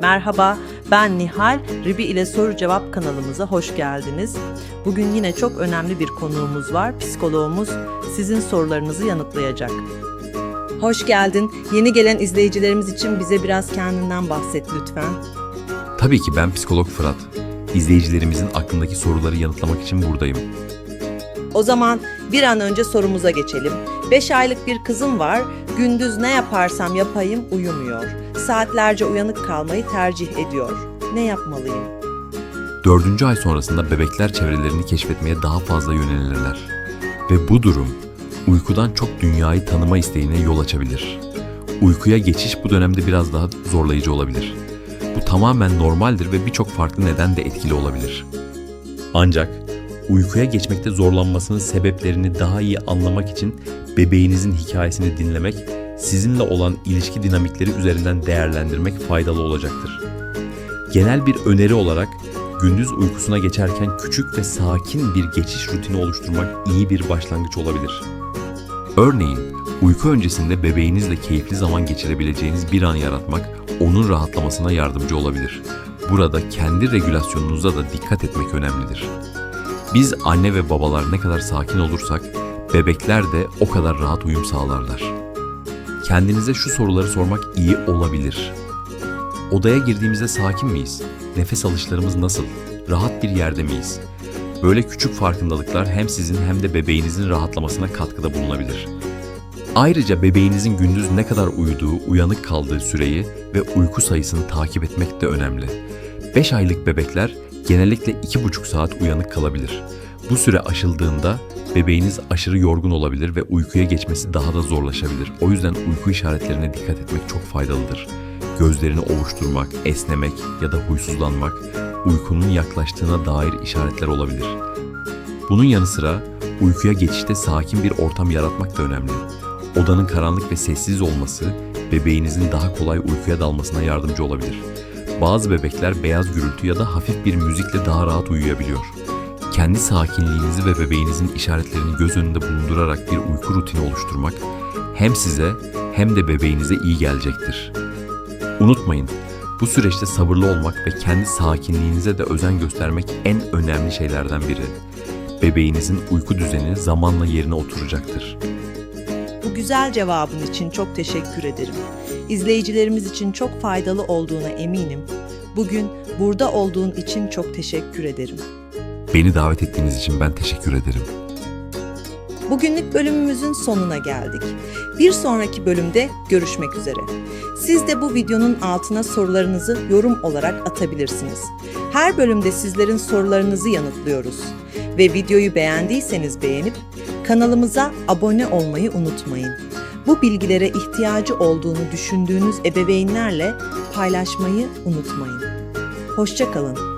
Merhaba, ben Nihal. Ribi ile Soru Cevap kanalımıza hoş geldiniz. Bugün yine çok önemli bir konuğumuz var. Psikologumuz sizin sorularınızı yanıtlayacak. Hoş geldin. Yeni gelen izleyicilerimiz için bize biraz kendinden bahset lütfen. Tabii ki ben psikolog Fırat. İzleyicilerimizin aklındaki soruları yanıtlamak için buradayım. O zaman bir an önce sorumuza geçelim. 5 aylık bir kızım var. Gündüz ne yaparsam yapayım uyumuyor. Saatlerce uyanık kalmayı tercih ediyor. Ne yapmalıyım? Dördüncü ay sonrasında bebekler çevrelerini keşfetmeye daha fazla yönelirler. Ve bu durum uykudan çok dünyayı tanıma isteğine yol açabilir. Uykuya geçiş bu dönemde biraz daha zorlayıcı olabilir. Bu tamamen normaldir ve birçok farklı neden de etkili olabilir. Ancak uykuya geçmekte zorlanmasının sebeplerini daha iyi anlamak için bebeğinizin hikayesini dinlemek, sizinle olan ilişki dinamikleri üzerinden değerlendirmek faydalı olacaktır. Genel bir öneri olarak gündüz uykusuna geçerken küçük ve sakin bir geçiş rutini oluşturmak iyi bir başlangıç olabilir. Örneğin uyku öncesinde bebeğinizle keyifli zaman geçirebileceğiniz bir an yaratmak onun rahatlamasına yardımcı olabilir. Burada kendi regülasyonunuza da dikkat etmek önemlidir. Biz anne ve babalar ne kadar sakin olursak bebekler de o kadar rahat uyum sağlarlar. Kendinize şu soruları sormak iyi olabilir. Odaya girdiğimizde sakin miyiz? Nefes alışlarımız nasıl? Rahat bir yerde miyiz? Böyle küçük farkındalıklar hem sizin hem de bebeğinizin rahatlamasına katkıda bulunabilir. Ayrıca bebeğinizin gündüz ne kadar uyuduğu, uyanık kaldığı süreyi ve uyku sayısını takip etmek de önemli. 5 aylık bebekler genellikle 2,5 saat uyanık kalabilir. Bu süre aşıldığında bebeğiniz aşırı yorgun olabilir ve uykuya geçmesi daha da zorlaşabilir. O yüzden uyku işaretlerine dikkat etmek çok faydalıdır. Gözlerini ovuşturmak, esnemek ya da huysuzlanmak uykunun yaklaştığına dair işaretler olabilir. Bunun yanı sıra uykuya geçişte sakin bir ortam yaratmak da önemli. Odanın karanlık ve sessiz olması bebeğinizin daha kolay uykuya dalmasına yardımcı olabilir. Bazı bebekler beyaz gürültü ya da hafif bir müzikle daha rahat uyuyabiliyor. Kendi sakinliğinizi ve bebeğinizin işaretlerini göz önünde bulundurarak bir uyku rutini oluşturmak hem size hem de bebeğinize iyi gelecektir. Unutmayın, bu süreçte sabırlı olmak ve kendi sakinliğinize de özen göstermek en önemli şeylerden biri. Bebeğinizin uyku düzeni zamanla yerine oturacaktır. Güzel cevabın için çok teşekkür ederim. İzleyicilerimiz için çok faydalı olduğuna eminim. Bugün burada olduğun için çok teşekkür ederim. Beni davet ettiğiniz için ben teşekkür ederim. Bugünlük bölümümüzün sonuna geldik. Bir sonraki bölümde görüşmek üzere. Siz de bu videonun altına sorularınızı yorum olarak atabilirsiniz. Her bölümde sizlerin sorularınızı yanıtlıyoruz. Ve videoyu beğendiyseniz beğenip kanalımıza abone olmayı unutmayın. Bu bilgilere ihtiyacı olduğunu düşündüğünüz ebeveynlerle paylaşmayı unutmayın. Hoşçakalın.